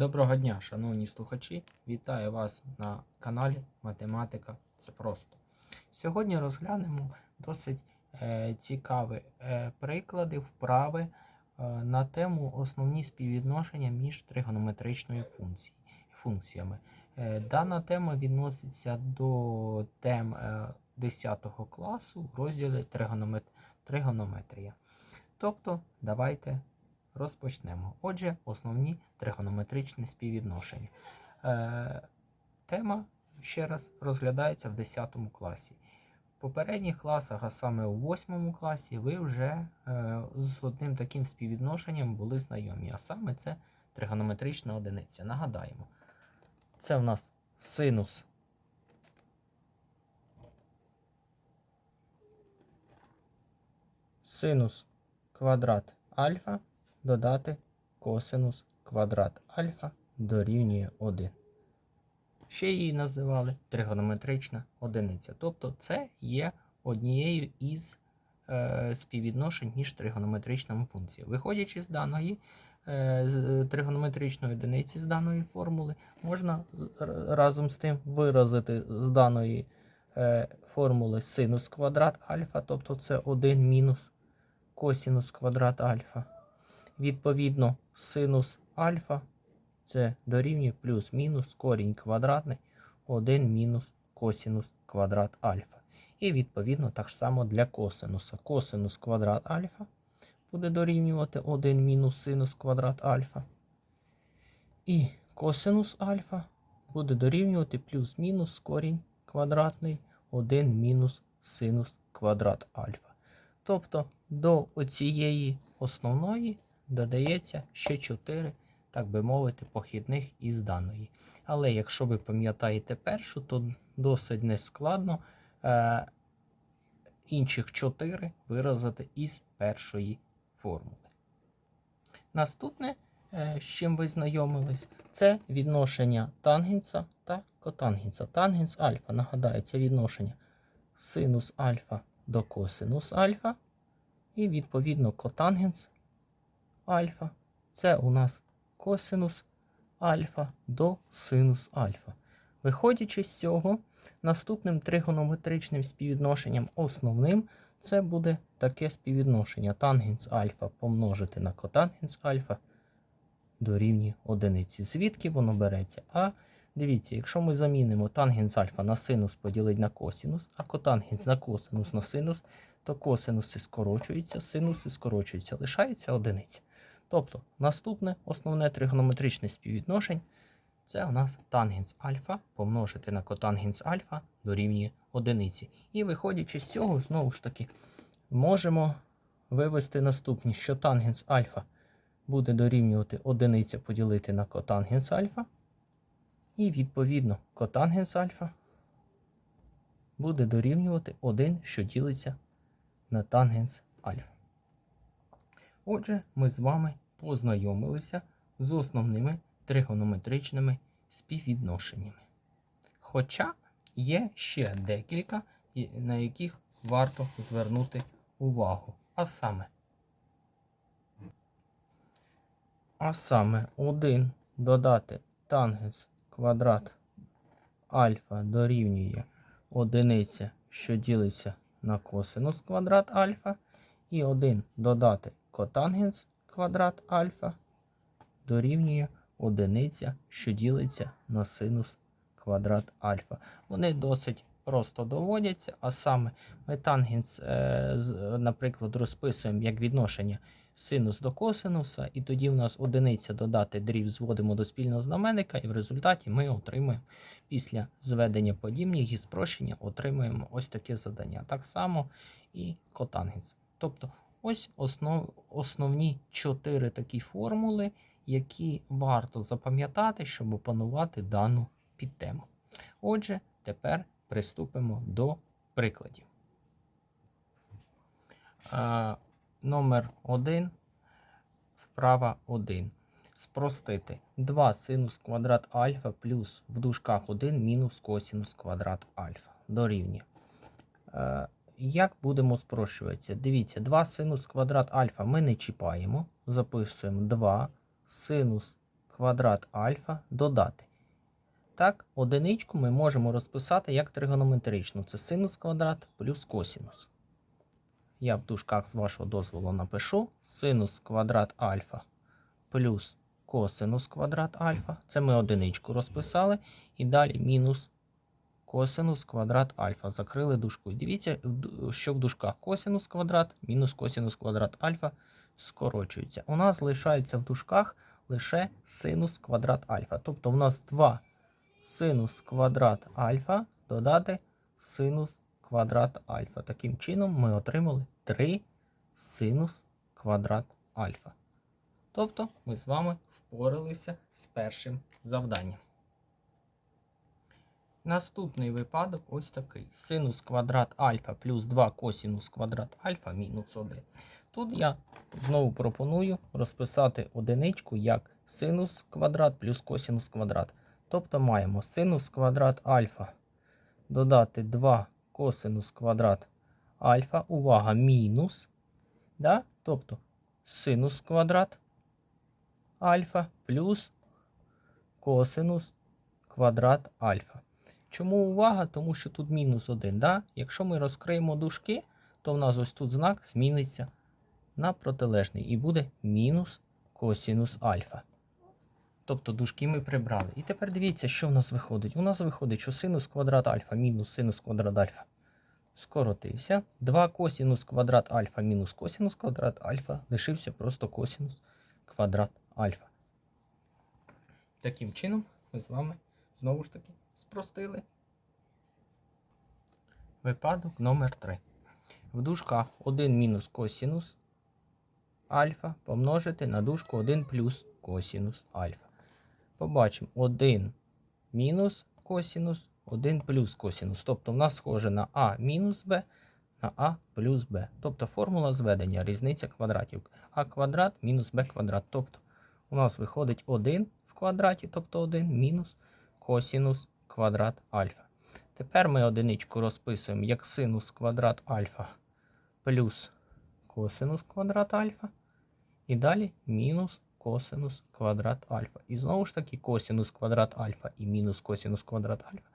Доброго дня, шановні слухачі! Вітаю вас на каналі Математика це просто. Сьогодні розглянемо досить е, цікаві е, приклади, вправи е, на тему основні співвідношення між тригонометричною функції, функціями. Е, дана тема відноситься до тем е, 10 класу в розділі тригономет... тригонометрія. Тобто, давайте розпочнемо. Отже, основні тригонометричні співвідношення. Е, тема ще раз розглядається в 10 класі. В попередніх класах, а саме у 8 класі, ви вже е, з одним таким співвідношенням були знайомі. А саме це тригонометрична одиниця. Нагадаємо, це в нас синус. Синус квадрат альфа додати косинус квадрат альфа дорівнює 1. Ще її називали тригонометрична одиниця. Тобто це є однією із е, співвідношень між тригонометричними функціями. Виходячи з даної е, з тригонометричної одиниці з даної формули, можна разом з тим виразити з даної е, формули синус квадрат альфа, тобто це 1 мінус косінус квадрат альфа. Відповідно, синус альфа це дорівнює плюс-мінус корінь квадратний 1 мінус косінус квадрат альфа. І відповідно так само для косинуса. Косинус квадрат альфа буде дорівнювати 1 мінус синус квадрат альфа. І косинус альфа буде дорівнювати плюс-мінус корінь квадратний 1 мінус синус квадрат альфа. Тобто до оцієї основної додається ще 4, так би мовити, похідних із даної. Але якщо ви пам'ятаєте першу, то досить нескладно е, інших 4 виразити із першої формули. Наступне, е, з чим ви знайомились, це відношення тангенса та котангенса. Тангенс альфа, нагадаю, це відношення синус альфа до косинус альфа. І відповідно котангенс альфа. Це у нас косинус альфа до синус альфа. Виходячи з цього, наступним тригонометричним співвідношенням основним це буде таке співвідношення тангенс альфа помножити на котангенс альфа дорівнює одиниці. Звідки воно береться? А дивіться, якщо ми замінимо тангенс альфа на синус поділити на косинус, а котангенс на косинус на синус, то косинуси скорочуються, синуси скорочуються, лишається одиниця. Тобто наступне основне тригонометричне співвідношення це у нас тангенс альфа помножити на котангенс альфа дорівнює одиниці. І виходячи з цього, знову ж таки, можемо вивести наступні, що тангенс альфа буде дорівнювати одиниця поділити на котангенс альфа. І відповідно котангенс альфа буде дорівнювати 1, що ділиться на тангенс альфа. Отже, ми з вами познайомилися з основними тригонометричними співвідношеннями. Хоча є ще декілька, на яких варто звернути увагу. А саме, а саме 1 додати тангенс квадрат альфа дорівнює одиниця, що ділиться на косинус квадрат альфа, і 1 додати котангенс квадрат альфа дорівнює одиниця, що ділиться на синус квадрат альфа. Вони досить просто доводяться, а саме ми тангенс, е, наприклад, розписуємо як відношення синус до косинуса, і тоді в нас одиниця додати дріб зводимо до спільного знаменника, і в результаті ми отримаємо після зведення подібних і спрощення отримуємо ось таке задання. Так само і котангенс. Тобто ось основ, основні чотири такі формули, які варто запам'ятати, щоб опанувати дану підтему. Отже, тепер приступимо до прикладів. Е, номер 1, вправа 1. Спростити 2 синус квадрат альфа плюс в дужках 1 мінус косинус квадрат альфа дорівнює. Е, як будемо спрощуватися? Дивіться, 2 синус квадрат альфа ми не чіпаємо. Записуємо 2 синус квадрат альфа додати. Так, одиничку ми можемо розписати як тригонометричну. Це синус квадрат плюс косінус. Я в дужках з вашого дозволу напишу синус квадрат альфа плюс косинус квадрат альфа. Це ми одиничку розписали. І далі мінус косинус квадрат альфа. Закрили дужку. Дивіться, що в дужках косинус квадрат мінус косинус квадрат альфа скорочується. У нас лишається в дужках лише синус квадрат альфа. Тобто в нас 2 синус квадрат альфа додати синус квадрат альфа. Таким чином ми отримали 3 синус квадрат альфа. Тобто ми з вами впоралися з першим завданням. Наступний випадок ось такий. Синус квадрат альфа плюс 2 косінус квадрат альфа мінус 1. Тут я знову пропоную розписати одиничку як синус квадрат плюс косінус квадрат. Тобто маємо синус квадрат альфа додати 2 косинус квадрат альфа. Увага, мінус. Да? Тобто синус квадрат альфа плюс косинус квадрат альфа. Чому увага? Тому що тут мінус 1. Да? Якщо ми розкриємо дужки, то в нас ось тут знак зміниться на протилежний і буде мінус косінус альфа. Тобто дужки ми прибрали. І тепер дивіться, що в нас виходить. У нас виходить, що синус квадрат альфа мінус синус квадрат альфа скоротився. 2 косінус квадрат альфа мінус косінус квадрат альфа лишився просто косінус квадрат альфа. Таким чином, ми з вами знову ж таки спростили. Випадок номер 3. В дужках 1 мінус косінус альфа помножити на дужку 1 плюс косінус альфа. Побачимо 1 мінус косінус, 1 плюс косінус. Тобто в нас схоже на А мінус Б на А плюс Б. Тобто формула зведення різниця квадратів. А квадрат мінус Б квадрат. Тобто у нас виходить 1 в квадраті, тобто 1 мінус косінус квадрат альфа. Тепер ми одиничку розписуємо як синус квадрат альфа плюс косинус квадрат альфа. І далі мінус косинус квадрат альфа. І знову ж таки косинус квадрат альфа і мінус косинус квадрат альфа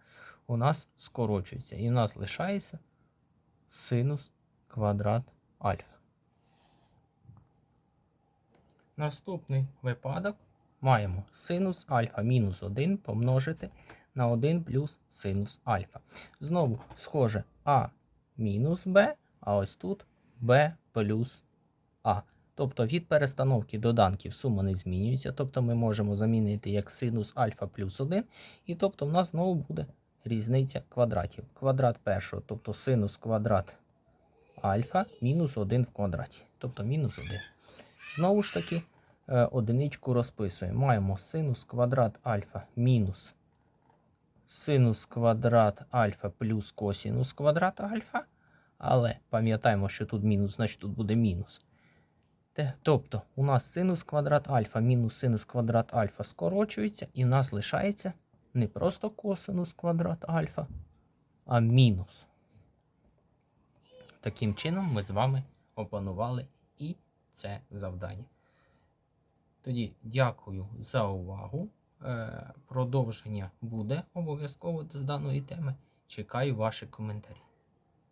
у нас скорочується. І у нас лишається синус квадрат альфа. Наступний випадок маємо синус альфа мінус 1 помножити на 1 плюс синус альфа. Знову схоже А мінус Б, а ось тут Б плюс А. Тобто від перестановки доданків сума не змінюється. Тобто ми можемо замінити як синус альфа плюс 1. І тобто в нас знову буде різниця квадратів. Квадрат першого, тобто синус квадрат альфа мінус 1 в квадраті. Тобто мінус 1. Знову ж таки, е, одиничку розписуємо. Маємо синус квадрат альфа мінус синус квадрат альфа плюс косінус квадрат альфа. Але пам'ятаємо, що тут мінус, значить тут буде мінус. Тобто у нас синус квадрат альфа мінус синус квадрат альфа скорочується, і в нас лишається не просто косинус квадрат альфа, а мінус. Таким чином ми з вами опанували і це завдання. Тоді дякую за увагу. Е, Продовження буде обов'язково з даної теми. Чекаю ваші коментарі.